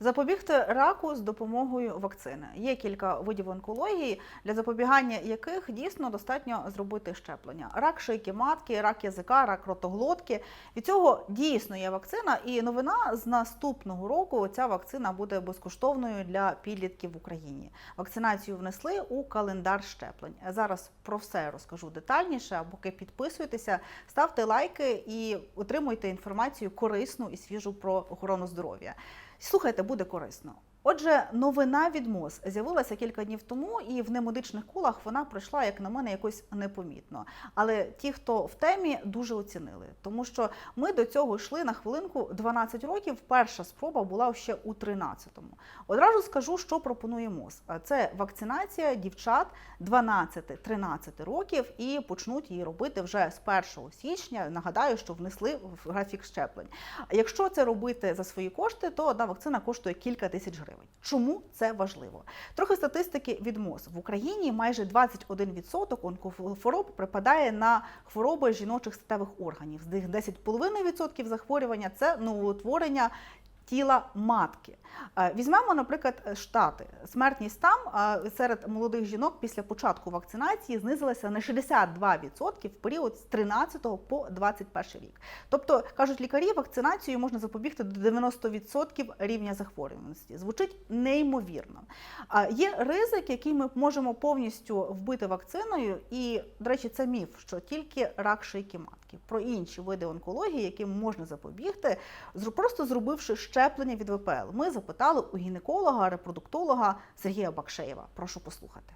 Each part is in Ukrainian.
Запобігти раку з допомогою вакцини. Є кілька видів онкології, для запобігання яких дійсно достатньо зробити щеплення. Рак шийки матки, рак язика, рак ротоглотки. Від цього дійсно є вакцина, і новина з наступного року ця вакцина буде безкоштовною для підлітків в Україні. Вакцинацію внесли у календар щеплень. Зараз про все розкажу детальніше. А поки підписуйтеся, ставте лайки і отримуйте інформацію корисну і свіжу про охорону здоров'я. Слухайте, буде корисно. Отже, новина від МОЗ з'явилася кілька днів тому, і в немедичних колах вона пройшла, як на мене, якось непомітно. Але ті, хто в темі, дуже оцінили, тому що ми до цього йшли на хвилинку 12 років. Перша спроба була ще у 13-му. Одразу скажу, що пропонує МОЗ. Це вакцинація дівчат 12-13 років, і почнуть її робити вже з 1 січня. Нагадаю, що внесли в графік щеплень. Якщо це робити за свої кошти, то одна вакцина коштує кілька тисяч гривень. Чому це важливо? Трохи статистики від МОЗ в Україні майже 21% онкохвороб припадає на хвороби жіночих статевих органів. З них 10,5% захворювання це новоутворення. Тіла матки Е, візьмемо, наприклад, штати. Смертність там е, серед молодих жінок після початку вакцинації знизилася на 62% в період з 13 по 21 рік. Тобто кажуть лікарі, вакцинацією можна запобігти до 90% рівня захворюваності. Звучить неймовірно. Є ризик, який ми можемо повністю вбити вакциною, і, до речі, це міф, що тільки рак шийки матки. Про інші види онкології, яким можна запобігти, просто зробивши щеплення від ВПЛ. Ми запитали у гінеколога, репродуктолога Сергія Бакшеєва. Прошу послухати.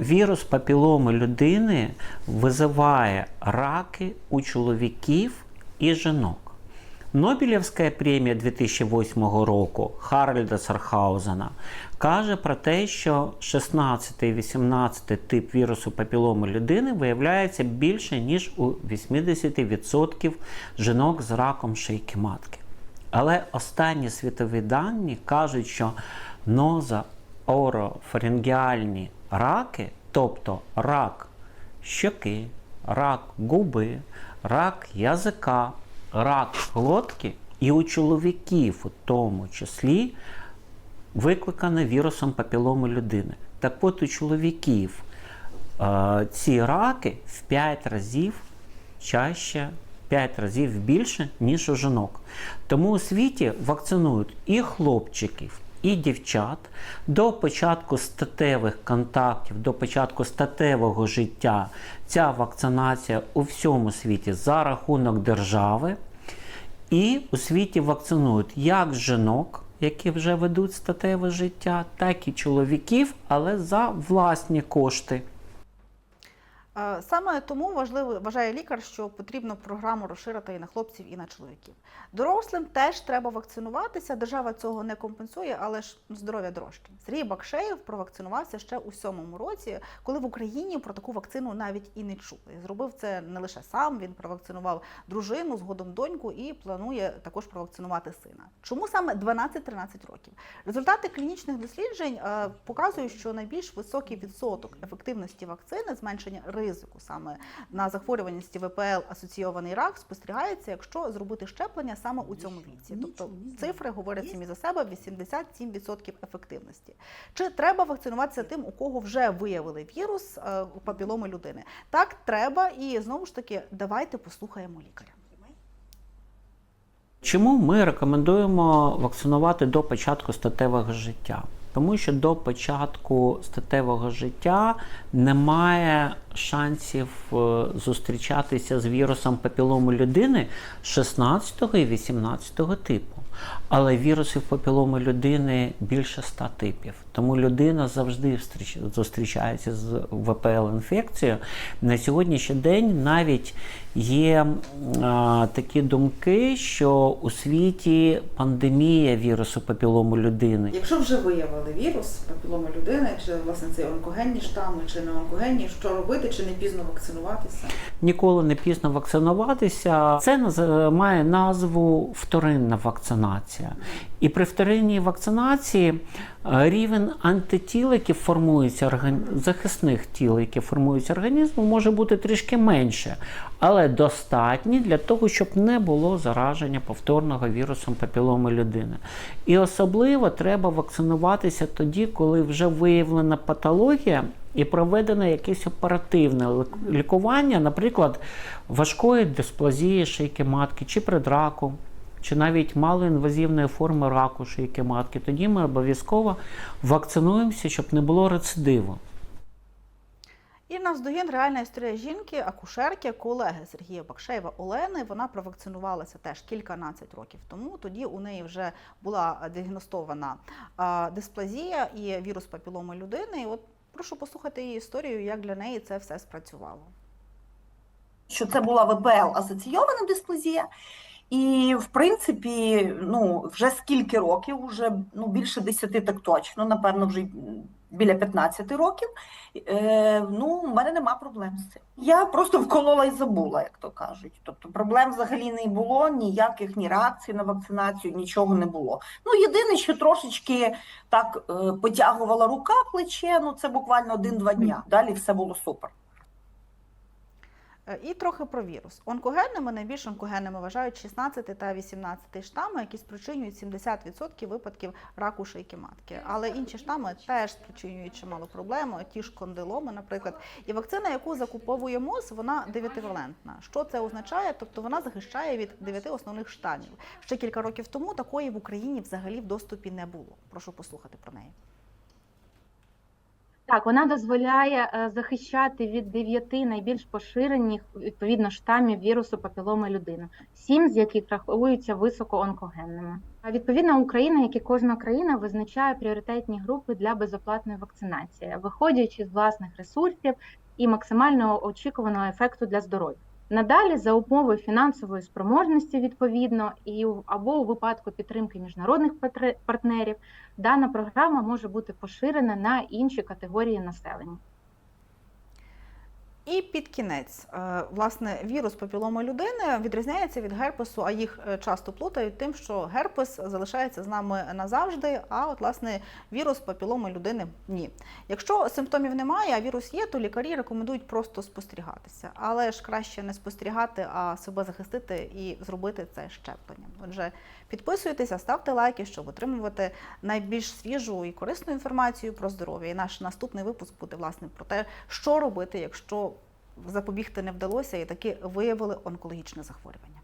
Вірус папіломи людини визиває раки у чоловіків і жінок. Нобелівська премія 2008 року Харальда Сархаузена каже про те, що 16 і 18 тип вірусу папіломи людини виявляється більше, ніж у 80% жінок з раком шийки матки. Але останні світові дані кажуть, що нозоорофарингіальні раки, тобто рак щоки, рак губи, рак язика, рак глотки і у чоловіків, у тому числі, викликане вірусом папіломи людини. Так от у чоловіків е, ці раки в 5 разів чаще, 5 разів більше, ніж у жінок. Тому у світі вакцинують і хлопчиків, і дівчат до початку статевих контактів, до початку статевого життя. Ця вакцинація у всьому світі за рахунок держави. І у світі вакцинують як жінок, які вже ведуть статеве життя, так і чоловіків, але за власні кошти. Е, Саме тому важливо вважає лікар, що потрібно програму розширити і на хлопців, і на чоловіків. Дорослим теж треба вакцинуватися. Держава цього не компенсує, але ж здоров'я дорожче. Сергій Бакшеєв провакцинувався ще у сьомому році, коли в Україні про таку вакцину навіть і не чули. Зробив це не лише сам. Він провакцинував дружину, згодом доньку і планує також провакцинувати сина. Чому саме 12-13 років? Результати клінічних досліджень е, показують, що найбільш високий відсоток ефективності вакцини, зменшення ризику саме на захворюваність ВПЛ асоційований рак спостерігається, якщо зробити щеплення саме у цьому віці. Тобто цифри говорять самі за себе 87% ефективності. Чи треба вакцинуватися тим, у кого вже виявили вірус е, у папіломи людини? Так, треба, і знову ж таки, давайте послухаємо лікаря. Чому ми рекомендуємо вакцинувати до початку статевого життя? Тому що до початку статевого життя немає шансів е, зустрічатися з вірусом папілому людини 16 і 18 типу. Але вірусів папіломи людини більше 100 типів. Тому людина завжди зустрічається з ВПЛ-інфекцією. На сьогоднішній день навіть є а, такі думки, що у світі пандемія вірусу папілому людини. Якщо вже виявили вірус папіломи людини, чи власне це онкогенні штами, чи не онкогенні, що робити, чи не пізно вакцинуватися? Ніколи не пізно вакцинуватися. Це має назву вторинна вакцинація. Вакцинація. І при вторинній вакцинації е, рівень антитіл, які формуються захисних тіл, які формуються організму, може бути трішки менше, але достатній для того, щоб не було зараження повторного вірусом папіломи людини. І особливо треба вакцинуватися тоді, коли вже виявлена патологія і проведено якесь оперативне лікування, наприклад, важкої дисплазії шийки матки чи предраку. Чи навіть малоінвазивної форми раку шийки матки, тоді ми обов'язково вакцинуємося, щоб не було рецидиву. І навздогін реальна історія жінки, акушерки, колеги Сергія Бакшеєва Олени. Вона провакцинувалася теж кільканадцять років тому. Тоді у неї вже була діагностована дисплазія і вірус папіломи людини. І от прошу послухати її історію, як для неї це все спрацювало. що це була ВПЛ асоційована дисплазія. І, в принципі, ну, вже скільки років, вже ну, більше 10 так точно, напевно, вже біля 15 років. Е, ну, у мене нема проблем з цим. Я просто вколола і забула, як то кажуть. Тобто проблем взагалі не було, ніяких ні реакцій на вакцинацію, нічого не було. Ну, єдине, що трошечки так е, потягувала рука плече, ну це буквально один-два дня. Далі все було супер. Е, І трохи про вірус. Онкогенними найбільш онкогенними вважають 16 та 18 штами, які спричинюють 70% випадків раку шийки матки. Але інші штами теж спричинюють чимало проблем, ті ж кондиломи, наприклад. І вакцина, яку закуповує МОЗ, вона дев'ятивалентна. Що це означає? Тобто вона захищає від дев'яти основних штамів. Ще кілька років тому такої в Україні взагалі в доступі не було. Прошу послухати про неї. Так, вона дозволяє е, захищати від дев'яти найбільш поширених відповідно штамів вірусу папіломи людини, сім з яких рахуються високоонкогенними. А відповідно Україна, як і кожна країна, визначає пріоритетні групи для безоплатної вакцинації, виходячи з власних ресурсів і максимального очікуваного ефекту для здоров'я. Надалі за умови фінансової спроможності відповідно і або у випадку підтримки міжнародних партнерів дана програма може бути поширена на інші категорії населення. І під кінець, е, власне, вірус папіломи людини відрізняється від герпесу, а їх е, часто плутають тим, що герпес залишається з нами назавжди, а от власне вірус папіломи людини ні. Якщо симптомів немає, а вірус є, то лікарі рекомендують просто спостерігатися. Але ж краще не спостерігати, а себе захистити і зробити це щепленням. Отже, підписуйтеся, ставте лайки, щоб отримувати найбільш свіжу і корисну інформацію про здоров'я. І наш наступний випуск буде власне про те, що робити, якщо запобігти не вдалося і таки виявили онкологічне захворювання.